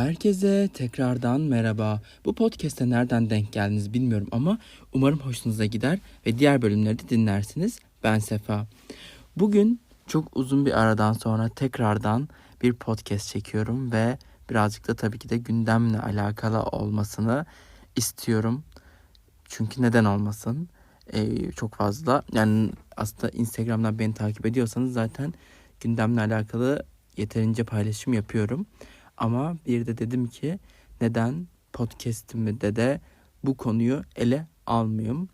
Herkese tekrardan merhaba. Bu podcast'e nereden denk geldiniz bilmiyorum ama umarım hoşunuza gider ve diğer bölümleri de dinlersiniz. Ben Sefa. Bugün çok uzun bir aradan sonra tekrardan bir podcast çekiyorum ve birazcık da tabii ki de gündemle alakalı olmasını istiyorum. Çünkü neden olmasın? Ee, çok fazla yani aslında Instagram'dan beni takip ediyorsanız zaten gündemle alakalı yeterince paylaşım yapıyorum. Ama bir de dedim ki neden podcast'imde de bu konuyu ele almayayım.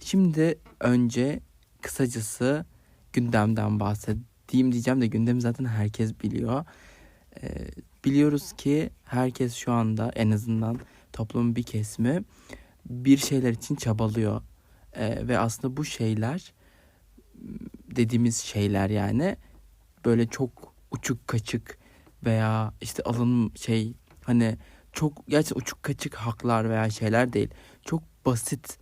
Şimdi önce kısacası gündemden bahsedeyim diyeceğim de gündemi zaten herkes biliyor. Ee, biliyoruz ki herkes şu anda en azından toplumun bir kesimi bir şeyler için çabalıyor. Ee, ve aslında bu şeyler dediğimiz şeyler yani böyle çok uçuk kaçık veya işte alın şey hani çok gerçekten uçuk kaçık haklar veya şeyler değil. Çok basit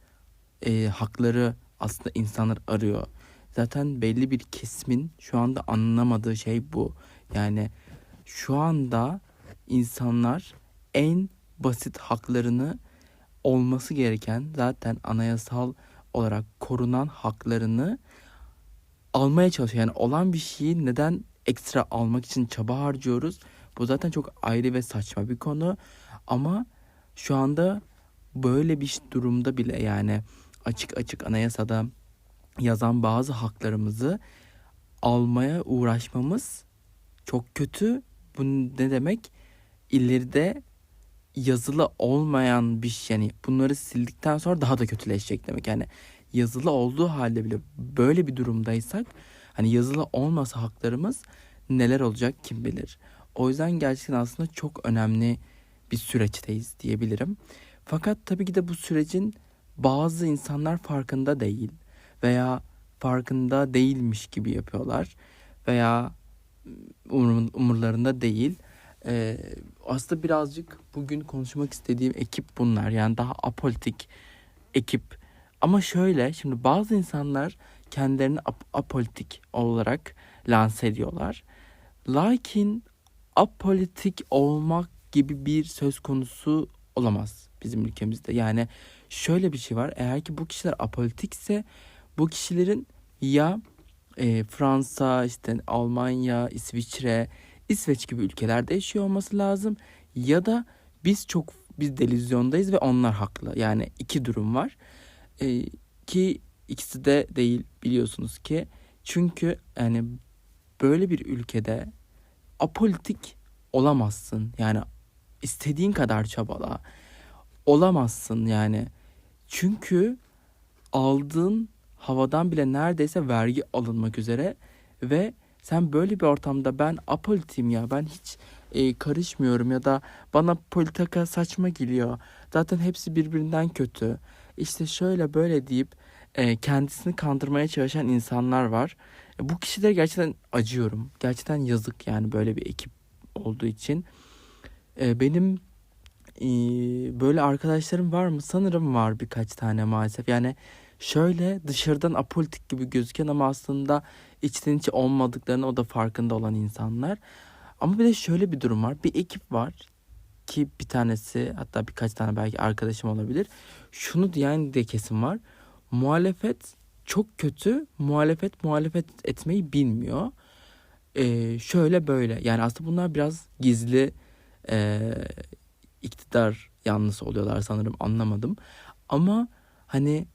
e, hakları aslında insanlar arıyor. Zaten belli bir kesimin şu anda anlamadığı şey bu. Yani şu anda insanlar en basit haklarını olması gereken zaten anayasal olarak korunan haklarını almaya çalışıyor. Yani olan bir şeyi neden ekstra almak için çaba harcıyoruz. Bu zaten çok ayrı ve saçma bir konu. Ama şu anda böyle bir durumda bile yani açık açık anayasada yazan bazı haklarımızı almaya uğraşmamız çok kötü. Bu ne demek? İleride yazılı olmayan bir şey yani bunları sildikten sonra daha da kötüleşecek demek. Yani yazılı olduğu halde bile böyle bir durumdaysak Hani yazılı olmasa haklarımız neler olacak kim bilir. O yüzden gerçekten aslında çok önemli bir süreçteyiz diyebilirim. Fakat tabii ki de bu sürecin bazı insanlar farkında değil veya farkında değilmiş gibi yapıyorlar veya umur, umurlarında değil. Ee, aslında birazcık bugün konuşmak istediğim ekip bunlar. Yani daha apolitik ekip. Ama şöyle şimdi bazı insanlar kendilerini ap- apolitik olarak lanse ediyorlar. Lakin apolitik olmak gibi bir söz konusu olamaz bizim ülkemizde. Yani şöyle bir şey var. Eğer ki bu kişiler apolitikse bu kişilerin ya e, Fransa, işte Almanya, İsviçre, İsveç gibi ülkelerde yaşıyor olması lazım. Ya da biz çok biz delizyondayız ve onlar haklı. Yani iki durum var. E, ki İkisi de değil biliyorsunuz ki. Çünkü yani böyle bir ülkede apolitik olamazsın. Yani istediğin kadar çabala. Olamazsın yani. Çünkü aldığın havadan bile neredeyse vergi alınmak üzere ve sen böyle bir ortamda ben apolitiyim ya ben hiç e, karışmıyorum ya da bana politika saçma geliyor. Zaten hepsi birbirinden kötü. İşte şöyle böyle deyip e, kendisini kandırmaya çalışan insanlar var. E, bu kişilere gerçekten acıyorum. Gerçekten yazık yani böyle bir ekip olduğu için. E, benim e, böyle arkadaşlarım var mı? Sanırım var birkaç tane maalesef. Yani şöyle dışarıdan apolitik gibi gözüken ama aslında içten içe olmadıklarını o da farkında olan insanlar. Ama bir de şöyle bir durum var. Bir ekip var ki bir tanesi hatta birkaç tane belki arkadaşım olabilir. Şunu diyen de kesim var muhalefet çok kötü. Muhalefet muhalefet etmeyi bilmiyor. Ee, şöyle böyle yani aslında bunlar biraz gizli e, iktidar yanlısı oluyorlar sanırım anlamadım. Ama hani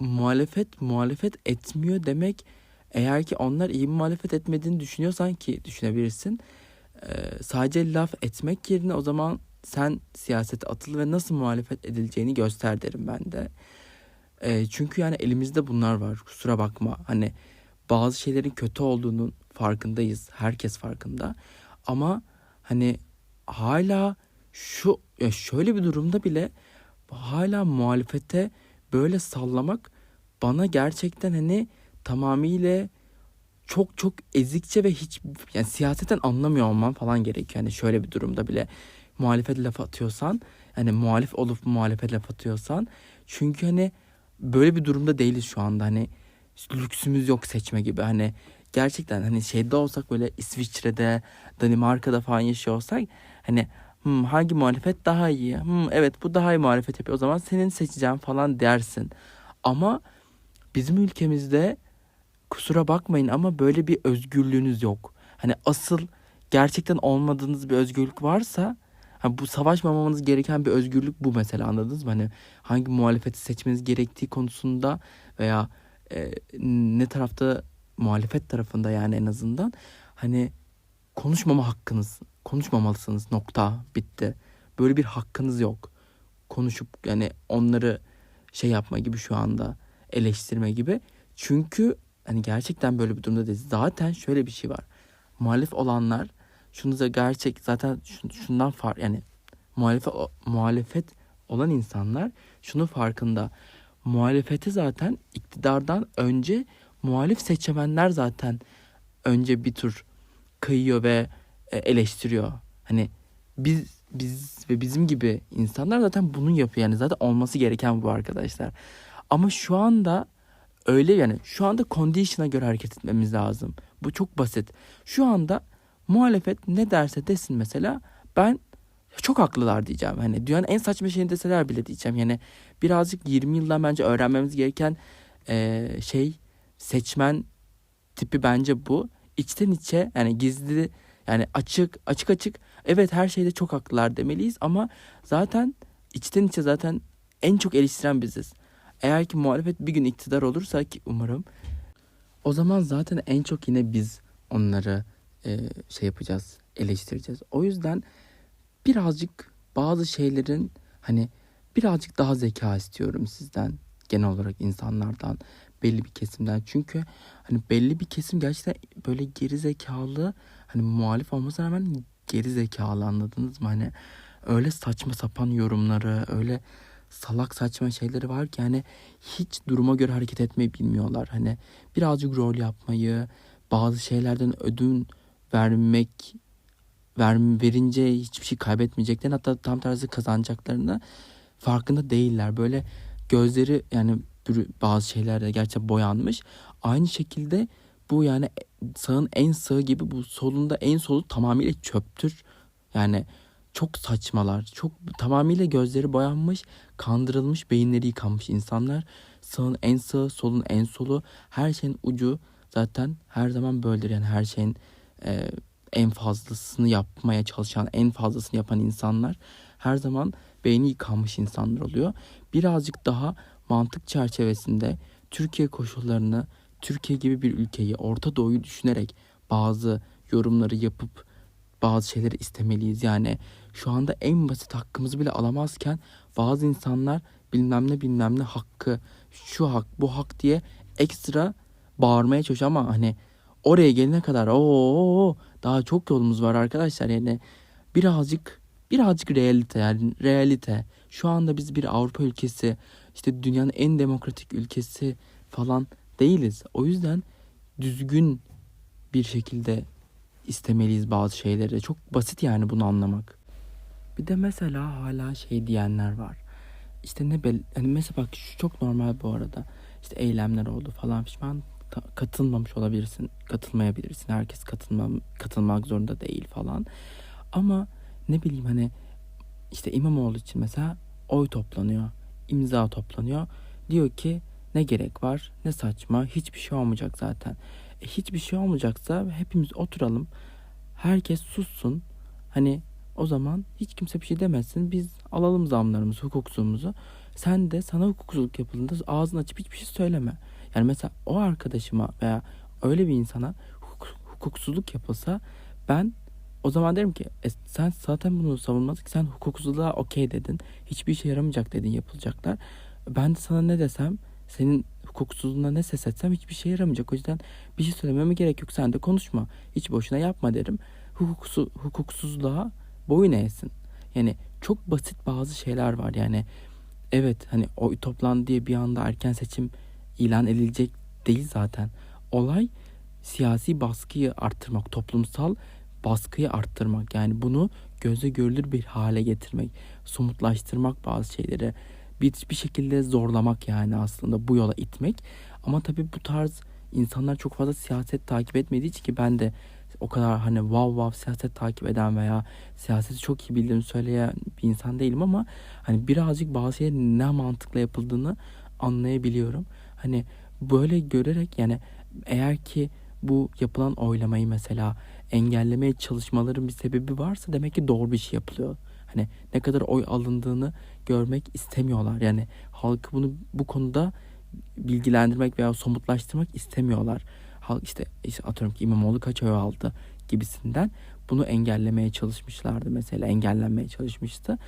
muhalefet muhalefet etmiyor demek eğer ki onlar iyi muhalefet etmediğini düşünüyorsan ki düşünebilirsin. E, sadece laf etmek yerine o zaman sen siyasete atıl ve nasıl muhalefet edileceğini göster derim ben de. E, çünkü yani elimizde bunlar var. Kusura bakma. Hani bazı şeylerin kötü olduğunun farkındayız. Herkes farkında. Ama hani hala şu ya şöyle bir durumda bile hala muhalefete böyle sallamak bana gerçekten hani tamamıyla çok çok ezikçe ve hiç yani siyaseten anlamıyor olman falan gerekiyor. Yani şöyle bir durumda bile muhalefet laf atıyorsan hani muhalif olup muhalefet laf atıyorsan çünkü hani böyle bir durumda değiliz şu anda hani lüksümüz yok seçme gibi hani gerçekten hani şeyde olsak böyle İsviçre'de Danimarka'da falan yaşıyor olsak hani Hmm, hangi muhalefet daha iyi? Hmm, evet bu daha iyi muhalefet yapıyor. O zaman senin seçeceğim falan dersin. Ama bizim ülkemizde kusura bakmayın ama böyle bir özgürlüğünüz yok. Hani asıl gerçekten olmadığınız bir özgürlük varsa hani bu savaşmamanız gereken bir özgürlük bu mesela anladınız mı? Hani hangi muhalefeti seçmeniz gerektiği konusunda veya e, ne tarafta muhalefet tarafında yani en azından hani konuşmama hakkınız konuşmamalısınız nokta bitti. Böyle bir hakkınız yok. Konuşup yani onları şey yapma gibi şu anda eleştirme gibi. Çünkü hani gerçekten böyle bir durumda değil. Zaten şöyle bir şey var. Muhalif olanlar şunu da gerçek zaten şundan far yani muhalefet muhalefet olan insanlar şunu farkında. Muhalefeti zaten iktidardan önce muhalif seçmenler zaten önce bir tur kıyıyor ve e, eleştiriyor. Hani biz biz ve bizim gibi insanlar zaten bunu yapıyor. Yani zaten olması gereken bu arkadaşlar. Ama şu anda öyle yani şu anda condition'a göre hareket etmemiz lazım. Bu çok basit. Şu anda muhalefet ne derse desin mesela ben çok haklılar diyeceğim. Hani dünyanın en saçma şeyini deseler bile diyeceğim. Yani birazcık 20 yıldan bence öğrenmemiz gereken e, şey seçmen tipi bence bu. İçten içe yani gizli yani açık açık açık evet her şeyde çok haklılar demeliyiz ama zaten içten içe zaten en çok eleştiren biziz. Eğer ki muhalefet bir gün iktidar olursa ki umarım o zaman zaten en çok yine biz onları e, şey yapacağız, eleştireceğiz. O yüzden birazcık bazı şeylerin hani birazcık daha zeka istiyorum sizden genel olarak insanlardan belli bir kesimden çünkü hani belli bir kesim gerçekten böyle geri zekalı hani muhalif olmasına rağmen geri zekalı anladınız mı hani öyle saçma sapan yorumları öyle salak saçma şeyleri var ki hani hiç duruma göre hareket etmeyi bilmiyorlar. Hani birazcık rol yapmayı, bazı şeylerden ödün vermek ver, verince hiçbir şey kaybetmeyeceklerini hatta tam tersi kazanacaklarını farkında değiller. Böyle gözleri yani bazı şeylerde gerçekten boyanmış. Aynı şekilde bu yani sağın en sağı gibi bu solunda en solu tamamıyla çöptür. Yani çok saçmalar. Çok tamamıyla gözleri boyanmış, kandırılmış, beyinleri yıkanmış insanlar. Sağın en sağı, solun en solu, her şeyin ucu zaten her zaman böyledir. Yani her şeyin e, en fazlasını yapmaya çalışan, en fazlasını yapan insanlar her zaman beyni yıkanmış insanlar oluyor. Birazcık daha mantık çerçevesinde Türkiye koşullarını, Türkiye gibi bir ülkeyi, Orta Doğu'yu düşünerek bazı yorumları yapıp bazı şeyleri istemeliyiz. Yani şu anda en basit hakkımızı bile alamazken bazı insanlar bilmem ne bilmem ne hakkı, şu hak, bu hak diye ekstra bağırmaya çalışıyor ama hani oraya gelene kadar o daha çok yolumuz var arkadaşlar. Yani birazcık birazcık realite yani realite. Şu anda biz bir Avrupa ülkesi, işte dünyanın en demokratik ülkesi falan değiliz. O yüzden düzgün bir şekilde istemeliyiz bazı şeyleri. Çok basit yani bunu anlamak. Bir de mesela hala şey diyenler var. İşte ne bel hani mesela bak şu çok normal bu arada. İşte eylemler oldu falan pişman katılmamış olabilirsin, katılmayabilirsin. Herkes katılma, katılmak zorunda değil falan. Ama ne bileyim hani işte İmamoğlu için mesela oy toplanıyor, imza toplanıyor. Diyor ki ne gerek var, ne saçma, hiçbir şey olmayacak zaten. E, hiçbir şey olmayacaksa hepimiz oturalım, herkes sussun. Hani o zaman hiç kimse bir şey demesin. Biz alalım zamlarımızı, hukuksuzumuzu. Sen de sana hukuksuzluk yapıldığında ağzını açıp hiçbir şey söyleme. Yani mesela o arkadaşıma veya öyle bir insana hukuk, hukuksuzluk yapılsa ben o zaman derim ki e, sen zaten bunu savunmadın ki sen hukuksuzluğa okey dedin. Hiçbir işe yaramayacak dedin yapılacaklar. Ben de sana ne desem senin hukuksuzluğuna ne ses etsem hiçbir şey yaramayacak. O yüzden bir şey söylememe gerek yok. Sen de konuşma. Hiç boşuna yapma derim. Hukuksu, hukuksuzluğa boyun eğsin. Yani çok basit bazı şeyler var. Yani evet hani oy toplandı diye bir anda erken seçim ilan edilecek değil zaten. Olay siyasi baskıyı arttırmak, toplumsal baskıyı arttırmak. Yani bunu göze görülür bir hale getirmek, somutlaştırmak bazı şeyleri bir, bir şekilde zorlamak yani aslında bu yola itmek. Ama tabii bu tarz insanlar çok fazla siyaset takip etmediği için ki ben de o kadar hani wow wow siyaset takip eden veya siyaseti çok iyi bildiğimi söyleyen bir insan değilim ama hani birazcık bazı şeylerin ne mantıkla yapıldığını anlayabiliyorum. Hani böyle görerek yani eğer ki bu yapılan oylamayı mesela engellemeye çalışmaların bir sebebi varsa demek ki doğru bir şey yapılıyor. Hani ne kadar oy alındığını görmek istemiyorlar. Yani halkı bunu bu konuda bilgilendirmek veya somutlaştırmak istemiyorlar. Halk işte, işte atıyorum ki İmamoğlu kaç oy aldı gibisinden bunu engellemeye çalışmışlardı mesela engellenmeye çalışmıştı.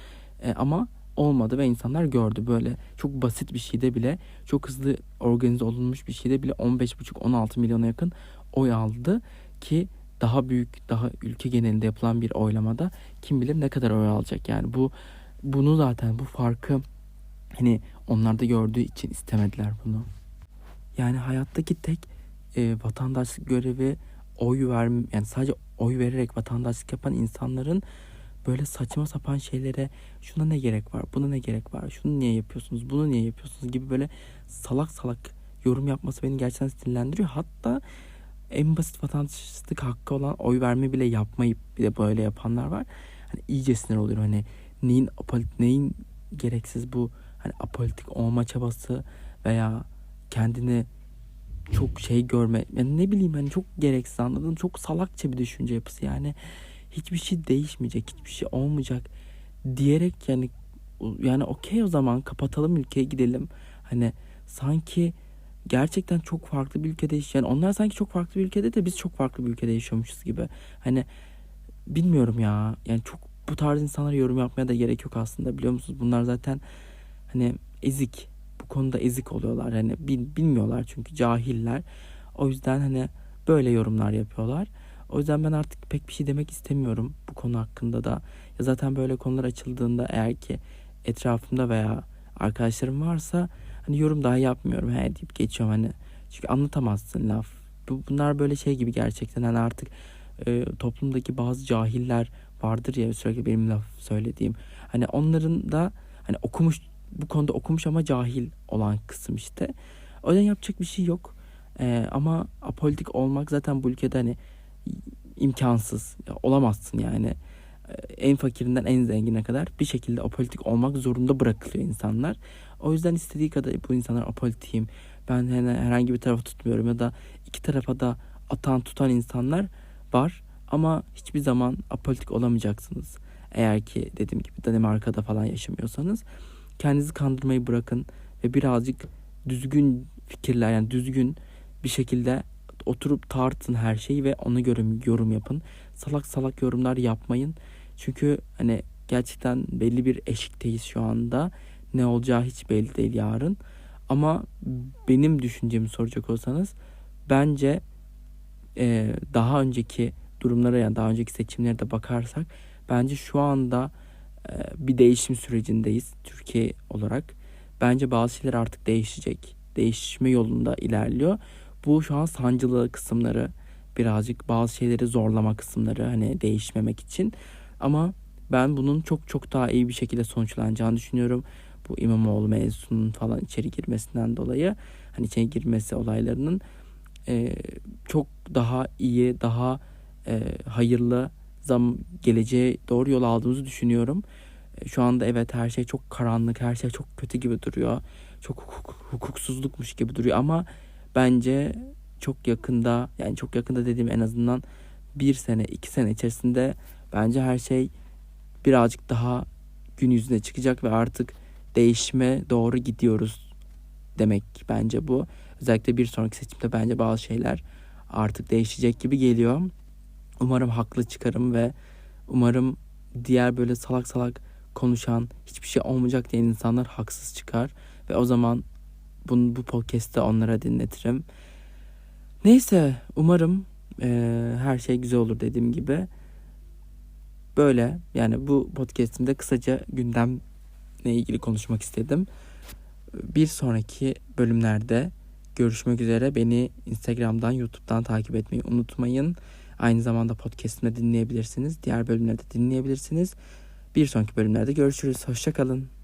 E, ama olmadı ve insanlar gördü böyle çok basit bir şeyde bile çok hızlı organize olunmuş bir şeyde bile 15,5-16 milyona yakın oy aldı ki daha büyük daha ülke genelinde yapılan bir oylamada kim bilir ne kadar oy alacak yani bu bunu zaten bu farkı hani onlar da gördüğü için istemediler bunu. Yani hayattaki tek e, vatandaşlık görevi oy ver yani sadece oy vererek vatandaşlık yapan insanların böyle saçma sapan şeylere şuna ne gerek var buna ne gerek var şunu niye yapıyorsunuz bunu niye yapıyorsunuz gibi böyle salak salak yorum yapması beni gerçekten sinirlendiriyor. Hatta en basit vatandaşlık hakkı olan oy verme bile yapmayıp bir de böyle yapanlar var. Hani iyice sinir oluyorum hani neyin neyin gereksiz bu hani apolitik olma çabası veya kendini çok şey görme yani ne bileyim hani çok gereksiz anladın çok salakça bir düşünce yapısı yani hiçbir şey değişmeyecek hiçbir şey olmayacak diyerek yani yani okey o zaman kapatalım ülkeye gidelim hani sanki gerçekten çok farklı bir ülkede yaşayan yani onlar sanki çok farklı bir ülkede de biz çok farklı bir ülkede yaşıyormuşuz gibi hani bilmiyorum ya yani çok bu tarz insanlara yorum yapmaya da gerek yok aslında biliyor musunuz bunlar zaten hani ezik bu konuda ezik oluyorlar. Hani bilmiyorlar çünkü cahiller. O yüzden hani böyle yorumlar yapıyorlar. O yüzden ben artık pek bir şey demek istemiyorum bu konu hakkında da. Ya zaten böyle konular açıldığında eğer ki etrafımda veya arkadaşlarım varsa hani yorum daha yapmıyorum. He deyip geçiyorum hani. Çünkü anlatamazsın laf. Bu, bunlar böyle şey gibi gerçekten hani artık e, toplumdaki bazı cahiller vardır ya sürekli benim laf söylediğim. Hani onların da hani okumuş bu konuda okumuş ama cahil olan kısım işte. O yüzden yapacak bir şey yok. Ee, ama apolitik olmak zaten bu ülkede hani imkansız. Ya, olamazsın yani. Ee, en fakirinden en zengine kadar bir şekilde apolitik olmak zorunda bırakılıyor insanlar. O yüzden istediği kadar bu insanlar apolitiyim. Ben herhangi bir tarafı tutmuyorum ya da iki tarafa da atan tutan insanlar var. Ama hiçbir zaman apolitik olamayacaksınız. Eğer ki dediğim gibi Danimarka'da falan yaşamıyorsanız. Kendinizi kandırmayı bırakın ve birazcık düzgün fikirler yani düzgün bir şekilde oturup tartın her şeyi ve ona göre yorum yapın. Salak salak yorumlar yapmayın. Çünkü hani gerçekten belli bir eşikteyiz şu anda. Ne olacağı hiç belli değil yarın. Ama benim düşüncemi soracak olsanız bence e, daha önceki durumlara yani daha önceki seçimlere de bakarsak bence şu anda ee, bir değişim sürecindeyiz Türkiye olarak. Bence bazı şeyler artık değişecek. Değişme yolunda ilerliyor. Bu şu an sancılı kısımları birazcık bazı şeyleri zorlama kısımları hani değişmemek için. Ama ben bunun çok çok daha iyi bir şekilde sonuçlanacağını düşünüyorum. Bu İmamoğlu mevzusunun falan içeri girmesinden dolayı hani içeri girmesi olaylarının e, çok daha iyi, daha e, hayırlı zam geleceğe doğru yol aldığımızı düşünüyorum. E, şu anda evet her şey çok karanlık, her şey çok kötü gibi duruyor. Çok hukuk, hukuksuzlukmuş gibi duruyor ama bence çok yakında yani çok yakında dediğim en azından bir sene iki sene içerisinde bence her şey birazcık daha gün yüzüne çıkacak ve artık değişime doğru gidiyoruz demek bence bu. Özellikle bir sonraki seçimde bence bazı şeyler artık değişecek gibi geliyor. Umarım haklı çıkarım ve umarım diğer böyle salak salak konuşan hiçbir şey olmayacak diyen insanlar haksız çıkar. Ve o zaman bunu bu podcast'te onlara dinletirim. Neyse umarım e, her şey güzel olur dediğim gibi. Böyle yani bu podcast'imde kısaca gündemle ilgili konuşmak istedim. Bir sonraki bölümlerde görüşmek üzere. Beni Instagram'dan, YouTube'dan takip etmeyi unutmayın. Aynı zamanda podcast'imde dinleyebilirsiniz. Diğer bölümlerde dinleyebilirsiniz. Bir sonraki bölümlerde görüşürüz. Hoşçakalın.